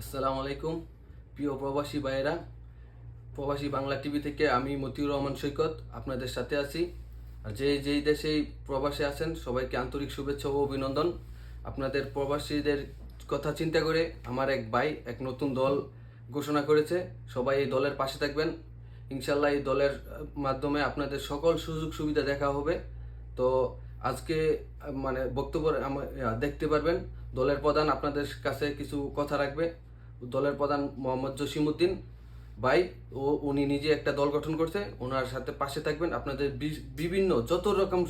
আসসালামু আলাইকুম। প্রিয় প্রবাসী ভাইয়েরা, প্রবাসী বাংলা টিভি থেকে আমি মতিউর রহমান সৈকত আপনাদের সাথে আছি। আর যে যেই দেশেই প্রবাসে আছেন, সবাইকে আন্তরিক শুভেচ্ছা ও অভিনন্দন। আপনাদের প্রবাসীদের কথা চিন্তা করে আমার এক ভাই এক নতুন দল ঘোষণা করেছে। সবাই এই দলের পাশে থাকবেন। ইনশাল্লাহ এই দলের মাধ্যমে আপনাদের সকল সুযোগ সুবিধা দেখা হবে। তো আজকে মানে বক্তব্য দেখতে পারবেন। দলের প্রধান আপনাদের কাছে কিছু কথা রাখবে। দলের প্রধান মোহাম্মদ জসিমউদ্দিন ভাই, ও উনি নিজে একটা দল গঠন করছে। ওনার সাথে পাশে থাকবেন আপনাদের বিভিন্ন যত রকম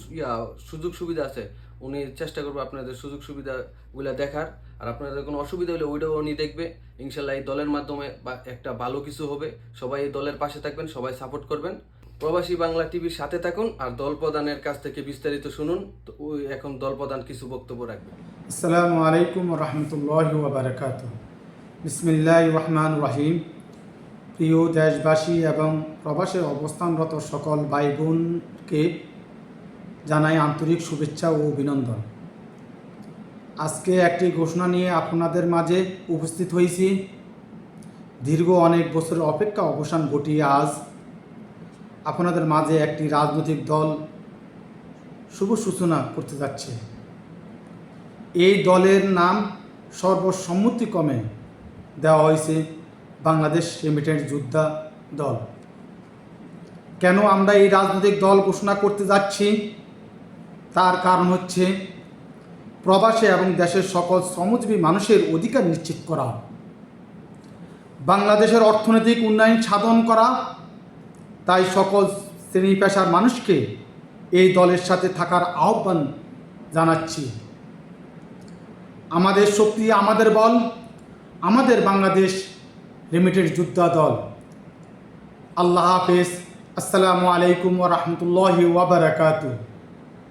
সুযোগ সুবিধা আছে, উনি চেষ্টা করবে আপনাদের সুযোগ সুবিধাগুলো দেখার। আর আপনাদের কোনো অসুবিধা হলে ওইটাও উনি দেখবে। ইনশাল্লাহ এই দলের মাধ্যমে বা, একটা ভালো কিছু হবে। সবাই এই দলের পাশে থাকবেন, সবাই সাপোর্ট করবেন। প্রবাসী বাংলা টিভির সাথে থাকুন আর দল প্রধানের কাছ থেকে বিস্তারিত শুনুন। তো ওই এখন দল প্রধান কিছু বক্তব্য রাখবে আসসালামু আলাইকুম রহমতুল্লাহ বিসমিল্লাহ রহমান রহিম প্রিয় দেশবাসী এবং প্রবাসে অবস্থানরত সকল ভাই বোনকে জানাই আন্তরিক শুভেচ্ছা ও অভিনন্দন। আজকে একটি ঘোষণা নিয়ে আপনাদের মাঝে উপস্থিত হয়েছি। দীর্ঘ অনেক বছরের অপেক্ষা অবসান ঘটিয়ে আজ আপনাদের মাঝে একটি রাজনৈতিক দল শুভ সূচনা করতে যাচ্ছে। এই দলের নাম সর্বসম্মতিক্রমে দেওয়া হয়েছে বাংলাদেশ রেমিটেন্স যোদ্ধা দল। কেন আমরা এই রাজনৈতিক দল ঘোষণা করতে যাচ্ছি? তার কারণ হচ্ছে প্রবাসে এবং দেশের সকল শ্রমজীবী মানুষের অধিকার নিশ্চিত করা। বাংলাদেশের অর্থনৈতিক উন্নয়ন সাধন করা। তাই সকল শ্রেণি পেশার মানুষকে এই দলের সাথে থাকার আহ্বান জানাচ্ছি। আমাদের শক্তি, আমাদের বল আমাদের বাংলাদেশ লিমিটেড যোদ্ধা দল আল্লাহ হাফেজ। আসসালামু আলাইকুম ওরহমতুল্লাহ ওবরাকাতু